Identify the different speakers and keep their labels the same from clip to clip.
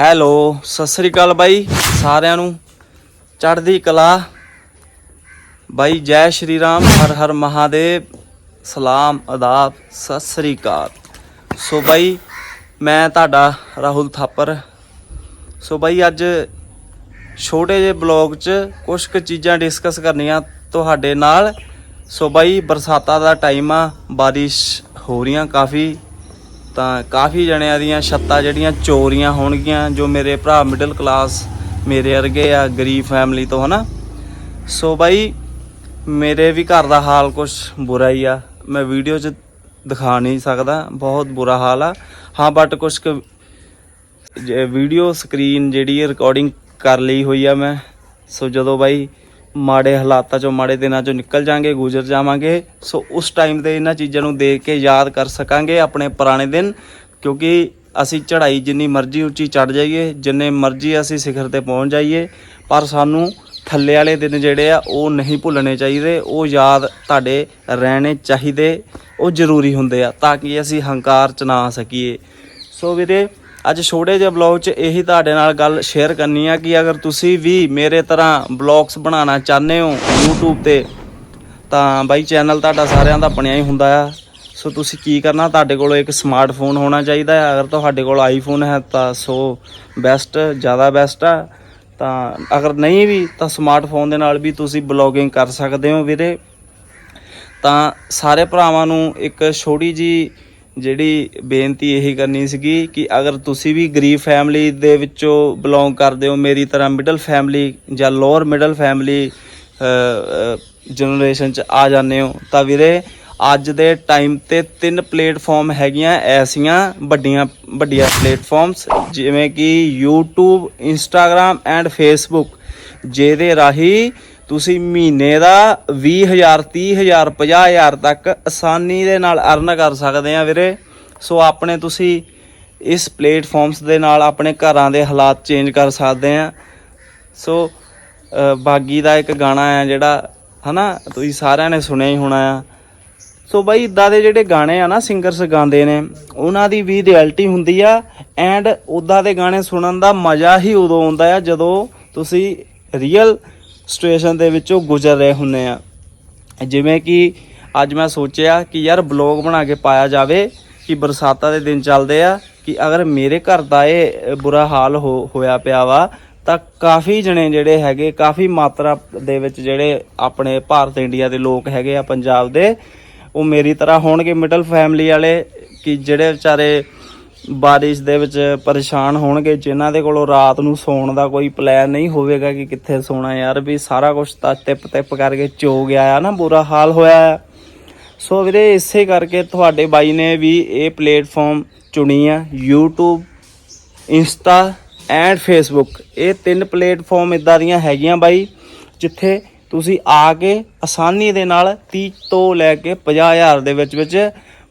Speaker 1: Hello, Sat Sri ਅਕਾਲ ਬਾਈ, ਸਾਰਿਆਂ ਨੂੰ। ਚੜ੍ਹਦੀ ਕਲਾ। ਬਾਈ, ਜੈ ਸ਼੍ਰੀ ਰਾਮ, ਹਰ ਹਰ ਮਹਾਦੇਵ। ਸਲਾਮ, ਅਦਾਬ, ਸਤਿ ਸ੍ਰੀ ਅਕਾਲ। ਸੋ ਬਾਈ, ਮੈਂ ਤੁਹਾਡਾ ਰਾਹੁਲ ਥਾਪਰ। ਸੋ ਬਾਈ, ਅੱਜ ਛੋਟੇ ਜਿਹੇ ਬਲੌਗ 'ਚ ਕੁਝ ਕੁ ਚੀਜ਼ਾਂ ਡਿਸਕਸ ਕਰਨੀਆਂ ਤੁਹਾਡੇ ਨਾਲ। ਸੋ ਬਾਈ, ਬਰਸਾਤਾਂ ਦਾ ਟਾਈਮ ਆ, ਬਾਰਿਸ਼ ਹੋ ਰਹੀਆਂ ਕਾਫੀ। ਤਾਂ ਕਾਫੀ ਜਣਿਆਂ ਦੀਆਂ ਛੱਤਾਂ ਜਿਹੜੀਆਂ ਚੋਰੀਆਂ ਹੋਣਗੀਆਂ, ਜੋ ਮੇਰੇ ਭਰਾ ਮਿਡਲ ਕਲਾਸ ਮੇਰੇ ਵਰਗੇ ਆ, ਗਰੀਬ ਫੈਮਿਲੀ ਤੋਂ, ਹਨਾ? ਸੋ ਬਾਈ, ਮੇਰੇ ਵੀ ਘਰ ਦਾ ਹਾਲ ਕੁਝ ਬੁਰਾ ਹੀ ਆ। ਮੈਂ ਵੀਡੀਓ 'ਚ ਦਿਖਾ ਨਹੀਂ ਸਕਦਾ, ਬਹੁਤ ਬੁਰਾ ਹਾਲ ਆ। ਹਾਂ ਬਟ ਕੁਝ ਕੁ ਵੀਡੀਓ ਸਕਰੀਨ ਜਿਹੜੀ ਰਿਕਾਰਡਿੰਗ ਕਰ ਲਈ ਹੋਈ ਆ ਮੈਂ। ਸੋ ਜਦੋਂ ਬਾਈ ਮਾੜੇ ਹਾਲਾਤਾਂ ਚੋਂ, ਮਾੜੇ ਦਿਨਾਂ ਚੋਂ ਨਿਕਲ ਜਾਾਂਗੇ, ਗੁਜ਼ਰ ਜਾਵਾਂਗੇ। ਸੋ ਉਸ ਟਾਈਮ ਤੇ ਇਹਨਾਂ ਚੀਜ਼ਾਂ ਨੂੰ ਦੇਖ ਕੇ ਯਾਦ ਕਰ ਸਕਾਂਗੇ ਆਪਣੇ ਪੁਰਾਣੇ ਦਿਨ, ਕਿਉਂਕਿ ਅਸੀਂ ਚੜ੍ਹਾਈ ਜਿੰਨੀ ਮਰਜ਼ੀ ਉੱਚੀ ਚੜ ਜਾਈਏ, ਜਿੰਨੇ ਮਰਜ਼ੀ ਅਸੀਂ ਸਿਖਰ ਤੇ ਪਹੁੰਚ ਜਾਈਏ, ਪਰ ਸਾਨੂੰ ਥੱਲੇ ਵਾਲੇ ਦਿਨ ਜਿਹੜੇ ਆ, ਉਹ ਨਹੀਂ ਭੁੱਲਣੇ ਚਾਹੀਦੇ। ਉਹ ਯਾਦ ਤੁਹਾਡੇ ਰਹਿਣੇ ਚਾਹੀਦੇ, ਉਹ ਜ਼ਰੂਰੀ ਹੁੰਦੇ ਆ, ਤਾਂ ਕਿ ਅਸੀਂ ਹੰਕਾਰ ਚ ਨਾ ਸਕੀਏ। ਸੋ ਵੀਰੇ ਅੱਜ ਛੋਟੇ ਜਿਹੇ ਬਲੌਗ 'ਚ ਇਹੀ ਤੁਹਾਡੇ ਨਾਲ ਗੱਲ ਸ਼ੇਅਰ ਕਰਨੀ ਆ ਕਿ ਅਗਰ ਤੁਸੀਂ ਵੀ ਮੇਰੇ ਤਰ੍ਹਾਂ ਬਲੌਗਸ ਬਣਾਉਣਾ ਚਾਹੁੰਦੇ ਹੋ YouTube ਤੇ, ਤਾਂ ਬਾਈ ਚੈਨਲ ਤੁਹਾਡਾ ਸਾਰਿਆਂ ਦਾ ਬਣਿਆ ਹੀ ਹੁੰਦਾ ਆ। ਸੋ ਤੁਸੀਂ ਕੀ ਕਰਨਾ, ਤੁਹਾਡੇ ਕੋਲ ਇੱਕ ਸਮਾਰਟਫੋਨ ਹੋਣਾ ਚਾਹੀਦਾ ਹੈ ਅਗਰ ਤੁਹਾਡੇ ਕੋਲ ਆਈਫੋਨ ਹੈ ਤਾਂ ਸੋ ਬੈਸਟ ਜ਼ਿਆਦਾ ਬੈਸਟ ਆ। ਤਾਂ ਅਗਰ ਨਹੀਂ ਵੀ, ਤਾਂ ਸਮਾਰਟਫੋਨ ਦੇ ਨਾਲ ਵੀ ਤੁਸੀਂ ਬਲੌਗਿੰਗ ਕਰ ਸਕਦੇ ਹੋ ਵੀਰੇ। ਤਾਂ ਸਾਰੇ ਭਰਾਵਾਂ ਨੂੰ ਇੱਕ ਛੋਟੀ ਜੀ ਜਿਹੜੀ ਬੇਨਤੀ ਇਹੀ ਕਰਨੀ ਸੀਗੀ ਕਿ ਅਗਰ ਤੁਸੀਂ ਵੀ ਗਰੀਬ ਫੈਮਿਲੀ ਦੇ ਵਿੱਚੋਂ ਬਿਲੋਂਗ ਕਰਦੇ ਹੋ, ਮੇਰੀ ਤਰ੍ਹਾਂ ਮਿਡਲ ਫੈਮਿਲੀ ਜਾਂ ਲੋਅਰ ਮਿਡਲ ਫੈਮਿਲੀ ਜਨਰੇਸ਼ਨ ਚ ਆ ਜਾਂਦੇ ਹੋ, ਤਾਂ ਵੀਰੇ ਅੱਜ ਦੇ ਟਾਈਮ ਤੇ ਤਿੰਨ ਪਲੇਟਫਾਰਮ ਹੈਗੀਆਂ ਐਸੀਆਂ ਵੱਡੀਆਂ ਵੱਡੀਆਂ ਪਲੇਟਫਾਰਮਸ ਜਿਵੇਂ ਕਿ YouTube, Instagram ਐਂਡ Facebook, ਜਿਹਦੇ ਰਾਹੀਂ ਤੁਸੀਂ ਮਹੀਨੇ ਦਾ 20000 30000 50000 ਤੱਕ ਆਸਾਨੀ ਦੇ ਨਾਲ ਅਰਨ ਕਰ ਸਕਦੇ ਆ ਵੀਰੇ। ਸੋ ਆਪਣੇ ਤੁਸੀਂ ਇਸ ਪਲੇਟਫਾਰਮਸ ਦੇ ਨਾਲ ਆਪਣੇ ਘਰਾਂ ਦੇ ਹਾਲਾਤ ਚੇਂਜ ਕਰ ਸਕਦੇ ਆ। ਸੋ ਬਾਗੀ ਦਾ ਇੱਕ ਗਾਣਾ ਆ ਜਿਹੜਾ, ਹਨਾ, ਤੁਸੀਂ ਸਾਰਿਆਂ ਨੇ ਸੁਣਿਆ ਹੀ ਹੋਣਾ ਆ। ਸੋ ਬਾਈ, ਇਦਾਂ ਦੇ ਜਿਹੜੇ ਗਾਣੇ ਆ ਨਾ ਸਿੰਗਰਸ ਗਾਉਂਦੇ ਨੇ, ਉਹਨਾਂ ਦੀ ਵੀ ਰਿਐਲਿਟੀ ਹੁੰਦੀ ਆ। ਐਂਡ ਉਦਾਂ ਦੇ ਗਾਣੇ ਸੁਣਨ ਦਾ ਮਜ਼ਾ ਹੀ ਉਦੋਂ ਆਉਂਦਾ ਆ ਜਦੋਂ ਤੁਸੀਂ ਰੀਅਲ ਸਿਚੁਏਸ਼ਨ ਦੇ ਵਿੱਚੋਂ ਗੁਜ਼ਰ ਰਹੇ ਹੁੰਨੇ ਆ। ਜਿਵੇਂ ਕਿ ਅੱਜ ਮੈਂ ਸੋਚਿਆ ਕਿ ਯਾਰ ਬਲੌਗ ਬਣਾ ਕੇ ਪਾਇਆ ਜਾਵੇ ਕਿ ਬਰਸਾਤਾਂ ਦੇ ਦਿਨ ਚੱਲਦੇ ਆ, ਕਿ ਅਗਰ ਮੇਰੇ ਘਰ ਦਾ ਇਹ ਬੁਰਾ ਹਾਲ ਹੋਇਆ ਪਿਆ ਵਾ, ਤਾਂ ਕਾਫੀ ਜਣੇ ਜਿਹੜੇ ਹੈਗੇ, ਕਾਫੀ ਮਾਤਰਾ ਦੇ ਵਿੱਚ ਜਿਹੜੇ ਆਪਣੇ ਭਾਰਤ ਇੰਡੀਆ ਦੇ ਲੋਕ ਹੈਗੇ ਆ ਪੰਜਾਬ ਦੇ, ਉਹ ਮੇਰੀ ਤਰ੍ਹਾਂ ਹੋਣਗੇ ਮਿਡਲ ਫੈਮਿਲੀ ਵਾਲੇ, ਕਿ ਜਿਹੜੇ ਵਿਚਾਰੇ ਬਾਰਿਸ਼ ਦੇ ਵਿੱਚ ਪਰੇਸ਼ਾਨ ਹੋਣਗੇ, ਜਿਨ੍ਹਾਂ ਦੇ ਕੋਲੋਂ ਰਾਤ ਨੂੰ ਸੌਣ ਦਾ ਕੋਈ ਪਲਾਨ ਨਹੀਂ ਹੋਵੇਗਾ ਕਿ ਕਿੱਥੇ ਸੌਣਾ ਯਾਰ, ਵੀ ਸਾਰਾ ਕੁਝ ਤਾਂ ਟਿਪ ਟਿਪ ਕਰਕੇ ਚੋ ਗਿਆ ਆ ਨਾ, ਬੁਰਾ ਹਾਲ ਹੋਇਆ ਆ ਸੋ ਵੀਰੇ, ਇਸੇ ਕਰਕੇ ਤੁਹਾਡੇ ਬਾਈ ਨੇ ਵੀ ਇਹ ਪਲੇਟਫਾਰਮ ਚੁਣੀ ਆ, YouTube ਇੰਸਟਾ ਐਂਡ ਫੇਸਬੁੱਕ ਇਹ ਤਿੰਨ ਪਲੇਟਫਾਰਮ ਇਦਾਂ ਦੀਆਂ ਹੈਗੀਆਂ ਬਾਈ, ਜਿੱਥੇ ਤੁਸੀਂ ਆ ਕੇ ਆਸਾਨੀ ਦੇ ਨਾਲ 30 ਤੋਂ ਲੈ ਕੇ 50000 ਦੇ ਵਿੱਚ ਵਿੱਚ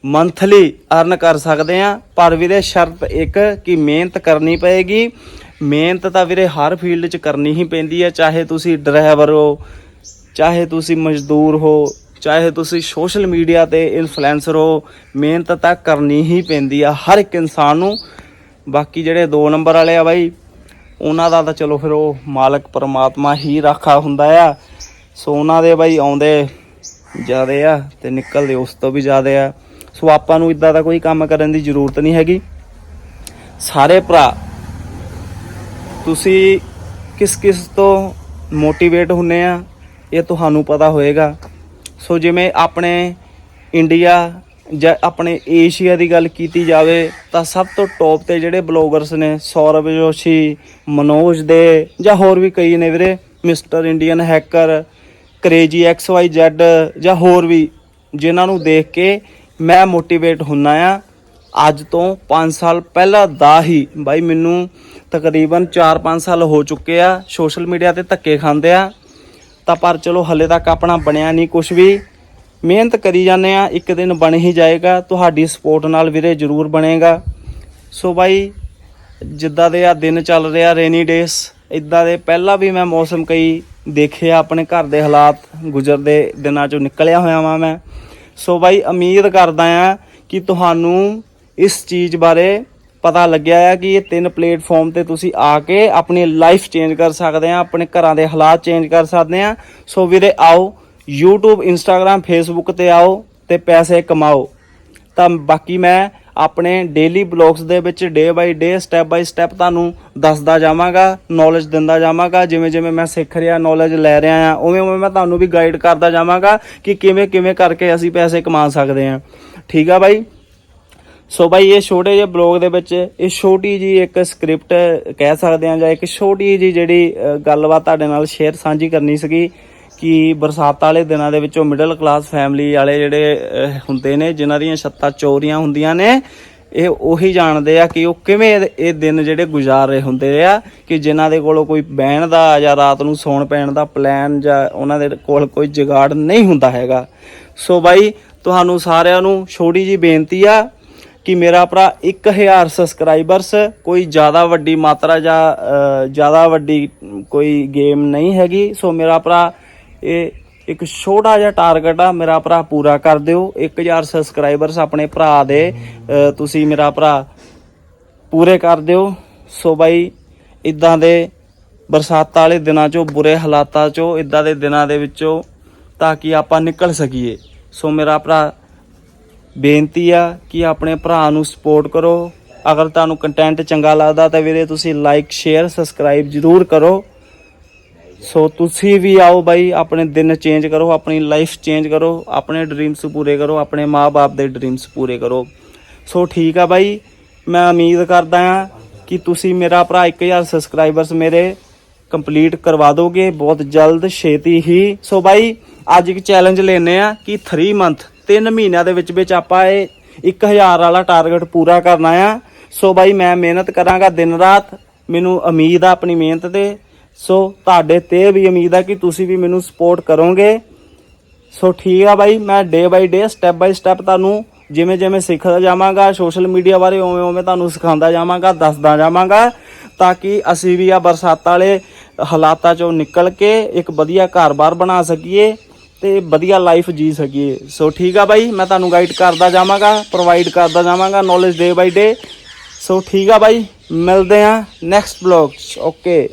Speaker 1: ਮੰਥਲੀ ਅਰਨ ਕਰ ਸਕਦੇ ਆ ਪਰ ਵੀਰੇ ਸ਼ਰਤ ਇੱਕ ਕਿ ਮਿਹਨਤ ਕਰਨੀ ਪਏਗੀ। ਮਿਹਨਤ ਤਾਂ ਵੀਰੇ ਹਰ ਫੀਲਡ 'ਚ ਕਰਨੀ ਹੀ ਪੈਂਦੀ ਹੈ। ਚਾਹੇ ਤੁਸੀਂ ਡਰਾਈਵਰ ਹੋ, ਚਾਹੇ ਤੁਸੀਂ ਮਜ਼ਦੂਰ ਹੋ, ਚਾਹੇ ਤੁਸੀਂ ਸੋਸ਼ਲ ਮੀਡੀਆ ਤੇ ਇਨਫਲੂਐਂਸਰ ਹੋ, ਮਿਹਨਤ ਤਾਂ ਕਰਨੀ ਹੀ ਪੈਂਦੀ ਆ ਹਰ ਇੱਕ ਇਨਸਾਨ ਨੂੰ। ਬਾਕੀ ਜਿਹੜੇ 2 ਨੰਬਰ ਵਾਲੇ ਆ ਬਾਈ, ਉਹਨਾਂ ਦਾ ਤਾਂ ਚਲੋ ਫਿਰ ਉਹ ਮਾਲਕ ਪਰਮਾਤਮਾ ਹੀ ਰਾਖਾ ਹੁੰਦਾ ਆ। ਸੋ ਉਹਨਾਂ ਦੇ ਬਾਈ ਆਉਂਦੇ ਜ਼ਿਆਦੇ ਆ ਤੇ ਨਿਕਲਦੇ ਉਸ ਤੋਂ ਵੀ ਜ਼ਿਆਦੇ ਆ। ਸੋ ਆਪਾਂ ਨੂੰ ਇਦਾਂ ਦਾ ਕੋਈ ਕੰਮ ਕਰਨ ਦੀ ਜ਼ਰੂਰਤ ਨਹੀਂ ਹੈਗੀ। ਸਾਰੇ ਭਰਾ, ਤੁਸੀਂ ਕਿਸ ਕਿਸ ਤੋਂ ਮੋਟੀਵੇਟ ਹੁੰਨੇ ਆ, ਇਹ ਤੁਹਾਨੂੰ ਪਤਾ ਹੋਏਗਾ। ਸੋ ਜਿਵੇਂ ਆਪਣੇ ਇੰਡੀਆ ਜਾਂ ਆਪਣੇ ਏਸ਼ੀਆ ਦੀ ਗੱਲ ਕੀਤੀ ਜਾਵੇ, ਤਾਂ ਸਭ ਤੋਂ ਟੌਪ ਤੇ ਜਿਹੜੇ ਬਲੌਗਰਸ ਨੇ, ਸੌਰਵ ਜੋਸ਼ੀ, ਮਨੋਜ ਦੇ, ਜਾਂ ਹੋਰ ਵੀ ਕਈ ਨੇ ਵੀਰੇ mister Indian hacker crazy X Y Z ਜਾਂ ਹੋਰ ਵੀ, ਜਿਨ੍ਹਾਂ ਨੂੰ ਦੇਖ ਕੇ ਮੈਂ ਮੋਟੀਵੇਟ ਹੁੰਨਾ ਆ। ਅੱਜ ਤੋਂ 5 ਸਾਲ ਪਹਿਲਾਂ ਦਾ ਹੀ ਬਾਈ ਮੈਨੂੰ ਤਕਰੀਬਨ 4-5 ਸਾਲ ਹੋ ਚੁੱਕੇ ਆ ਸੋਸ਼ਲ ਮੀਡੀਆ ਤੇ ਧੱਕੇ ਖਾਂਦੇ ਆ। ਤਾਂ ਪਰ ਚਲੋ ਹਲੇ ਤੱਕ ਆਪਣਾ ਬਣਿਆ ਨਹੀਂ ਕੁਝ ਵੀ। ਮਿਹਨਤ ਕਰੀ ਜਾਂਦੇ ਆ, ਇੱਕ ਦਿਨ ਬਣ ਹੀ ਜਾਏਗਾ। ਤੁਹਾਡੀ ਸਪੋਰਟ ਨਾਲ ਵੀਰੇ ਜ਼ਰੂਰ ਬਣੇਗਾ। ਸੋ ਬਾਈ, ਜਿੱਦਾਂ ਦੇ ਆ ਦਿਨ ਚੱਲ ਰਿਹਾ ਰੇਨੀ ਡੇਸ ਇਦਾਂ ਦੇ ਪਹਿਲਾਂ ਵੀ ਮੈਂ ਮੌਸਮ ਕਈ ਦੇਖਿਆ ਆਪਣੇ ਘਰ ਦੇ ਹਾਲਾਤ, ਗੁਜ਼ਰਦੇ ਦਿਨਾਂ ਚੋਂ ਨਿਕਲਿਆ ਹੋਇਆ ਵਾਂ ਮੈਂ। ਸੋ ਬਾਈ, ਉਮੀਦ ਕਰਦਾ ਆ ਕਿ ਤੁਹਾਨੂੰ ਇਸ ਚੀਜ਼ ਬਾਰੇ ਪਤਾ ਲੱਗਿਆ ਆ ਕਿ ਇਹ ਤਿੰਨ ਪਲੇਟਫਾਰਮ ਤੇ ਤੁਸੀਂ ਆ ਕੇ ਆਪਣੀ ਲਾਈਫ ਚੇਂਜ ਕਰ ਸਕਦੇ ਆ ਆਪਣੇ ਘਰਾਂ ਦੇ ਹਾਲਾਤ ਚੇਂਜ ਕਰ ਸਕਦੇ ਆ ਸੋ ਵੀਰੇ, ਆਓ YouTube, Instagram, Facebook ਤੇ ਆਓ ਤੇ ਪੈਸੇ ਕਮਾਓ। ਤਾਂ ਬਾਕੀ ਮੈਂ ਆਪਣੇ ਡੇਲੀ ਬਲੌਗਸ ਦੇ ਵਿੱਚ ਡੇ ਬਾਈ ਡੇ ਸਟੈਪ ਬਾਈ ਸਟੈਪ ਤੁਹਾਨੂੰ ਦੱਸਦਾ ਜਾਵਾਂਗਾ ਨੌਲੇਜ ਦਿੰਦਾ ਜਾਵਾਂਗਾ, ਜਿਵੇਂ ਜਿਵੇਂ ਮੈਂ ਸਿੱਖ ਰਿਹਾ ਨੌਲੇਜ ਲੈ ਰਿਹਾ ਆ ਉਵੇਂ ਉਵੇਂ ਮੈਂ ਤੁਹਾਨੂੰ ਵੀ ਗਾਈਡ ਕਰਦਾ ਜਾਵਾਂਗਾ ਕਿ ਕਿਵੇਂ ਕਿਵੇਂ ਕਰਕੇ ਅਸੀਂ ਪੈਸੇ ਕਮਾ ਸਕਦੇ ਹਾਂ। ਠੀਕ ਆ ਬਾਈ? ਸੋ ਬਾਈ, ਇਹ ਛੋਟੇ ਜਿਹੇ ਬਲੌਗ ਦੇ ਵਿੱਚ, ਇਹ ਛੋਟੀ ਜੀ ਇੱਕ ਸਕ੍ਰਿਪਟ ਕਹਿ ਸਕਦੇ ਆ ਜਾਂ ਇੱਕ ਛੋਟੀ ਜੀ ਜਿਹੜੀ ਗੱਲਬਾਤ ਤੁਹਾਡੇ ਨਾਲ ਸ਼ੇਅਰ ਸਾਂਝੀ ਕਰਨੀ ਸੀਗੀ। ਕਿ ਬਰਸਾਤ ਵਾਲੇ ਦਿਨਾਂ ਦੇ ਵਿੱਚੋਂ ਮਿਡਲ ਕਲਾਸ ਫੈਮਿਲੀ ਵਾਲੇ ਜਿਹੜੇ ਹੁੰਦੇ ਨੇ, ਜਿਨ੍ਹਾਂ ਦੀਆਂ ਛੱਤਾਂ ਚੋਰੀਆਂ ਹੁੰਦੀਆਂ ਨੇ, ਇਹ ਉਹੀ ਜਾਣਦੇ ਆ ਕਿ ਉਹ ਕਿਵੇਂ ਇਹ- ਦਿਨ ਜਿਹੜੇ ਗੁਜ਼ਾਰ ਰਹੇ ਹੁੰਦੇ ਆ, ਕਿ ਜਿਨ੍ਹਾਂ ਦੇ ਕੋਲੋਂ ਕੋਈ ਬਹਿਣ ਦਾ ਜਾਂ ਰਾਤ ਨੂੰ ਸੌਣ ਪੈਣ ਦਾ ਪਲਾਨ ਜਾਂ ਉਹਨਾਂ ਦੇ ਕੋਲ ਕੋਈ ਜਗਾੜ ਨਹੀਂ ਹੁੰਦਾ ਹੈਗਾ। ਸੋ ਬਾਈ, ਤੁਹਾਨੂੰ ਸਾਰਿਆਂ ਨੂੰ ਛੋਟੀ ਜੀ ਬੇਨਤੀ ਆ ਕਿ ਮੇਰਾ ਭਰਾ 1000 ਸਬਸਕ੍ਰਾਈਬਰਸ ਕੋਈ ਜ਼ਿਆਦਾ ਵੱਡੀ ਮਾਤਰਾ ਜਾਂ ਜ਼ਿਆਦਾ ਵੱਡੀ ਕੋਈ ਗੇਮ ਨਹੀਂ ਹੈਗੀ। ਸੋ ਮੇਰਾ ਭਰਾ ਇਹ ਇੱਕ ਛੋਟਾ ਜਿਹਾ ਟਾਰਗੇਟ ਆ, ਮੇਰਾ ਭਰਾ ਪੂਰਾ ਕਰ ਦਿਓ। 1000 ਸਬਸਕ੍ਰਾਈਬਰਸ ਆਪਣੇ ਭਰਾ ਦੇ ਤੁਸੀਂ ਮੇਰਾ ਭਰਾ ਪੂਰੇ ਕਰ ਦਿਓ। ਸੋ ਬਾਈ, ਇਦਾਂ ਦੇ ਬਰਸਾਤਾਂ ਵਾਲੇ ਦਿਨਾਂ ਚੋਂ, ਬੁਰੇ ਹਾਲਾਤਾਂ ਚੋਂ, ਇਦਾਂ ਦੇ ਦਿਨਾਂ ਦੇ ਵਿੱਚੋਂ ਤਾਂ ਕਿ ਆਪਾਂ ਨਿਕਲ ਸਕੀਏ। ਸੋ ਮੇਰਾ ਭਰਾ, ਬੇਨਤੀ ਆ ਕਿ ਆਪਣੇ ਭਰਾ ਨੂੰ ਸਪੋਰਟ ਕਰੋ। ਅਗਰ ਤੁਹਾਨੂੰ ਕੰਟੈਂਟ ਚੰਗਾ ਲੱਗਦਾ ਤਾਂ ਵੀਰੇ ਤੁਸੀਂ ਲਾਈਕ ਸ਼ੇਅਰ ਸਬਸਕ੍ਰਾਈਬ ਜ਼ਰੂਰ ਕਰੋ। ਸੋ ਤੁਸੀਂ ਵੀ ਆਓ ਬਾਈ, ਆਪਣੇ ਦਿਨ ਚੇਂਜ ਕਰੋ, ਆਪਣੀ ਲਾਈਫ ਚੇਂਜ ਕਰੋ, ਆਪਣੇ ਡ੍ਰੀਮਸ ਪੂਰੇ ਕਰੋ, ਆਪਣੇ ਮਾਪੇ ਦੇ ਡ੍ਰੀਮਸ ਪੂਰੇ ਕਰੋ। ਸੋ ਠੀਕ ਆ ਬਾਈ, ਮੈਂ ਉਮੀਦ ਕਰਦਾ ਆ ਕਿ ਤੁਸੀਂ ਮੇਰਾ ਭਰਾ 1000 ਸਬਸਕ੍ਰਾਈਬਰਸ ਮੇਰੇ ਕੰਪਲੀਟ ਕਰਵਾ ਦੋਗੇ, ਬਹੁਤ ਜਲਦ ਛੇਤੀ ਹੀ। ਸੋ ਬਾਈ, ਅੱਜ ਇੱਕ ਚੈਲੰਜ ਲੈਨੇ ਆ ਕਿ 3 ਮੰਥ 3 ਮਹੀਨਿਆਂ ਦੇ ਵਿੱਚ ਵਿੱਚ ਆਪਾਂ ਇਹ 1000 ਵਾਲਾ ਟਾਰਗੇਟ ਪੂਰਾ ਕਰਨਾ ਆ। ਸੋ ਬਾਈ, ਮੈਂ ਮਿਹਨਤ ਕਰਾਂਗਾ ਦਿਨ ਰਾਤ, ਮੈਨੂੰ ਉਮੀਦ ਆ ਆਪਣੀ ਮਿਹਨਤ ਤੇ। ਸੋ ਤੁਹਾਡੇ ਤੇ ਵੀ ਉਮੀਦ ਆ ਕਿ ਤੁਸੀਂ ਵੀ ਮੈਨੂੰ ਸਪੋਰਟ ਕਰੋਗੇ। ਸੋ ਠੀਕ ਆ ਬਾਈ, ਮੈਂ ਡੇ ਬਾਈ ਡੇ ਸਟੈਪ ਬਾਈ ਸਟੈਪ ਤੁਹਾਨੂੰ ਜਿਵੇਂ ਜਿਵੇਂ ਸਿੱਖਦਾ ਜਾਵਾਂਗਾ ਸੋਸ਼ਲ ਮੀਡੀਆ ਬਾਰੇ ਉਵੇਂ ਉਵੇਂ ਤੁਹਾਨੂੰ ਸਿਖਾਉਂਦਾ ਜਾਵਾਂਗਾ, ਦੱਸਦਾ ਜਾਵਾਂਗਾ, ਤਾਂ ਕਿ ਅਸੀਂ ਵੀ ਆ ਬਰਸਾਤਾਂ ਵਾਲੇ ਹਾਲਾਤਾਂ ਚੋਂ ਨਿਕਲ ਕੇ ਇੱਕ ਵਧੀਆ ਘਰ-ਬਾਰ ਬਣਾ ਸਕੀਏ ਤੇ ਵਧੀਆ ਲਾਈਫ ਜੀ ਸਕੀਏ। ਸੋ ਠੀਕ ਆ ਬਾਈ, ਮੈਂ ਤੁਹਾਨੂੰ ਗਾਈਡ ਕਰਦਾ ਜਾਵਾਂਗਾ ਪ੍ਰੋਵਾਈਡ ਕਰਦਾ ਜਾਵਾਂਗਾ ਨੌਲੇਜ ਡੇ ਬਾਈ ਡੇ ਸੋ ਠੀਕ ਆ ਬਾਈ, ਮਿਲਦੇ ਆ ਨੈਕਸਟ ਬਲੌਗ ਓਕੇ